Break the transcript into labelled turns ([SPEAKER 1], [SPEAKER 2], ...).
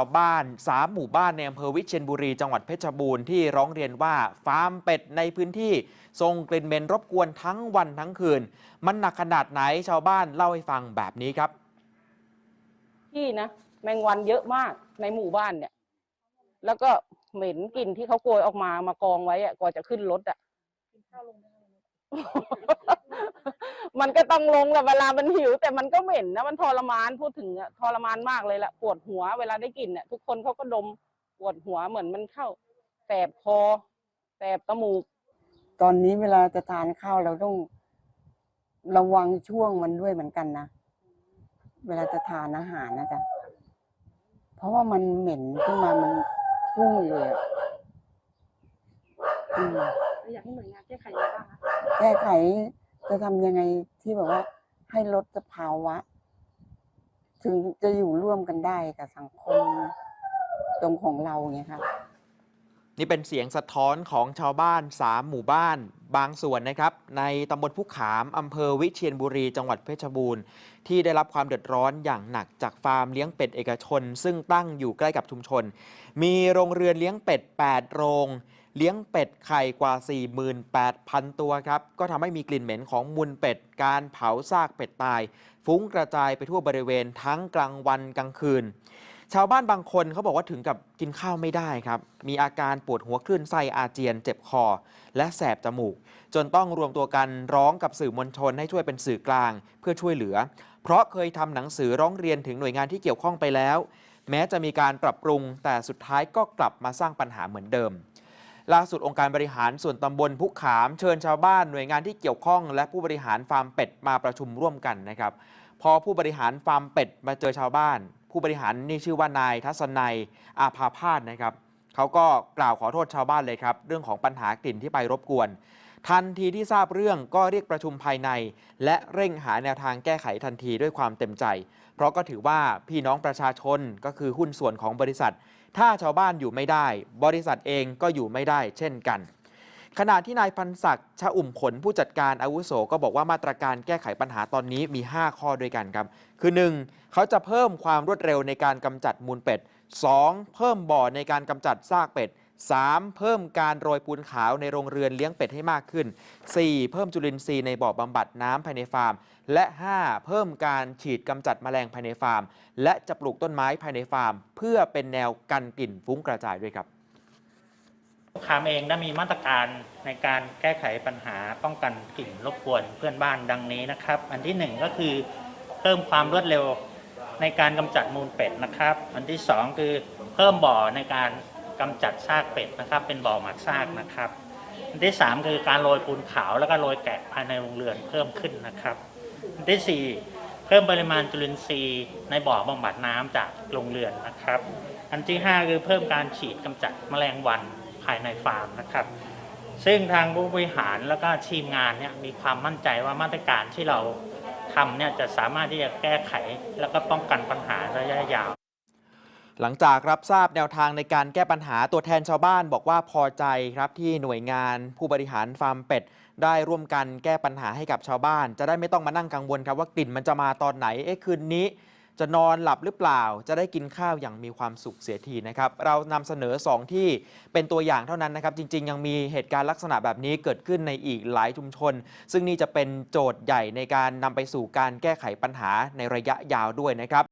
[SPEAKER 1] ชาวบ้านสามหมู่บ้านในอำเภอวิเชียรบุรีจังหวัดเพชรบูรณ์ที่ร้องเรียนว่าฟาร์มเป็ดในพื้นที่ส่งกลิ่นเหม็นรบกวนทั้งวันทั้งคืน มันหนักขนาดไหนชาวบ้านเล่าให้ฟังแบบนี้ครับ
[SPEAKER 2] ที่นะแมงวันเยอะมากในหมู่บ้านเนี่ย แล้วก็เหม็นกลิ่นที่เขาโกยออกมา มากองไว้อะก่อนจะขึ้นรถอะ มันก็ต้องลงแหละเวลามันหิว แต่มันก็เหม็นนะมันทรมานพูดถึงอะทรมานมากเลยแหละปวดหัวเวลาได้กลิ่นเนี่ยทุกคนเขาก็ดมปวดหัวเหมือนมันเข้าแสบคอแสบตมูก
[SPEAKER 3] ตอนนี้เวลาจะทานข้าวเราต้องระวังช่วงมันด้วยเหมือนกันนะเวลาจะทานอาหารนะจ๊ะเพราะว่ามันเหม็นขึ้นมามันพุ่งเลยอะอืม
[SPEAKER 4] อยากให้หน่วยงานแก้ไขยังไงบ้างคะ
[SPEAKER 3] แก้ไข จะทำยังไงที่แบบว่า ให้ลดสภาวะ ถึงจะอยู่ร่วมกันได้กับสังคมตรงของเราไงคะ
[SPEAKER 1] นี่เป็นเสียงสะท้อนของชาวบ้าน3หมู่บ้าน บางส่วนนะครับ ในตำบลผู้ขามอำเภอวิเชียรบุรีจังหวัดเพชรบูรณ์ ที่ได้รับความเดือดร้อนอย่างหนักจากฟาร์มเลี้ยงเป็ดเอกชน ซึ่งตั้งอยู่ใกล้กับชุมชน มีโรงเรือนเลี้ยงเป็ด 8 โรง เลี้ยงเป็ดไข่กว่า 48,000 ตัวครับ ก็ทำให้มีกลิ่นเหม็นของมูลเป็ด การเผาซากเป็ดตาย ฟุ้งกระจายไปทั่วบริเวณทั้งกลางวันกลางคืน ชาวบ้านบางคนเขาบอกว่าถึงกับกินข้าวไม่ได้ครับ มีอาการปวดหัวคลื่นไส้อาเจียน เจ็บคอ และแสบจมูก จนต้องรวมตัวกันร้องกับสื่อมวลชนให้ช่วยเป็นสื่อกลาง เพื่อช่วยเหลือ เพราะเคยทำหนังสือร้องเรียนถึงหน่วยงานที่เกี่ยวข้องไปแล้ว แม้จะมีการปรับปรุงแต่สุดท้ายก็กลับมาสร้างปัญหาเหมือนเดิม ล่าสุดองค์การบริหารส่วนตำบลพุขาม เชิญชาวบ้านหน่วยงานที่เกี่ยวข้อง และผู้บริหารฟาร์มเป็ดมาประชุมร่วมกันนะครับ พอผู้บริหารฟาร์มเป็ดมาเจอชาวบ้าน ผู้บริหารนี่ชื่อว่านายทัศนัยอาภาพาสนะครับเขาก็กล่าวขอโทษชาวบ้านเลยครับ เรื่องของปัญหากลิ่นที่ไปรบกวน ทันทีที่ทราบเรื่องก็เรียกประชุมภายใน และเร่งหาแนวทางแก้ไขทันทีด้วยความเต็มใจ เพราะก็ถือว่าพี่น้องประชาชนก็คือหุ้นส่วนของบริษัท ถ้าชาวบ้านอยู่ไม่ได้ บริษัทเองก็อยู่ไม่ได้เช่นกัน ขณะที่นายพันศักดิ์ชะอุ่มผลผู้จัดการอาวุโสก็บอกว่ามาตรการแก้ไขปัญหาตอนนี้มี 5 ข้อด้วยกันครับ คือ 1. เขาจะเพิ่มความรวดเร็วในการกำจัดมูลเป็ด 2. เพิ่มบ่อในการกำจัดซากเป็ด 3. เพิ่มการโรยปูนขาวในโรงเรือนเลี้ยงเป็ดให้มากขึ้น 4. เพิ่มจุลินทรีย์ในบ่อบำบัดน้ำภายในฟาร์ม และ 5. เพิ่มการฉีดกำจัดแมลงภายในฟาร์ม และจะปลูกต้นไม้ภายในฟาร์ม เพื่อเป็นแนวกันกลิ่นฟุ้งกระจายด้วยครับ
[SPEAKER 5] คามเองได้มีมาตรการในการแก้ไขปัญหาป้องกันกลิ่นรบกวนเพื่อนบ้านดังนี้นะครับ อันที่หนึ่งก็คือเพิ่มความรวดเร็วในการกำจัดมูลเป็ดนะครับ อันที่สองคือเพิ่มบ่อในการ กำจัดซากเป็ดนะครับ เป็นบ่อหมักซากนะครับอันที่สามคือการโรยปูนขาวแล้วก็โรยแกะภายในโรงเรือนเพิ่มขึ้นนะครับอันที่สี่เพิ่มปริมาณจุลินทรีย์ในบ่อบำบัดน้ำจากโรงเรือนนะครับ อันที่ห้าคือเพิ่มการฉีดกำจัดแมลงวันภายในฟาร์มนะครับ ซึ่งทางผู้บริหารแล้วก็ทีมงานเนี่ยมีความมั่นใจว่ามาตรการที่เราทำเนี่ยจะสามารถที่จะแก้ไขแล้วก็ป้องกันปัญหาระยะยาว
[SPEAKER 1] หลังจากรับทราบแนวทางในการแก้ปัญหาตัวแทนชาวบ้านบอกว่าพอใจครับที่หน่วยงานผู้บริหารฟาร์มเป็ด ได้ร่วมกันแก้ปัญหาให้กับชาวบ้าน จะได้ไม่ต้องมานั่งกังวลครับว่ากลิ่นมันจะมาตอนไหนเอ๊ะคืนนี้ จะนอนหลับหรือเปล่า จะได้กินข้าวอย่างมีความสุขเสียทีนะครับเรานำเสนอ 2 ที่เป็นตัวอย่างเท่านั้นนะครับจริง ๆ ยังมีเหตุการณ์ลักษณะแบบนี้เกิดขึ้นในอีกหลายชุมชน ซึ่งนี่จะเป็นโจทย์ใหญ่ในการนำไปสู่การแก้ไขปัญหาในระยะยาวด้วยนะครับ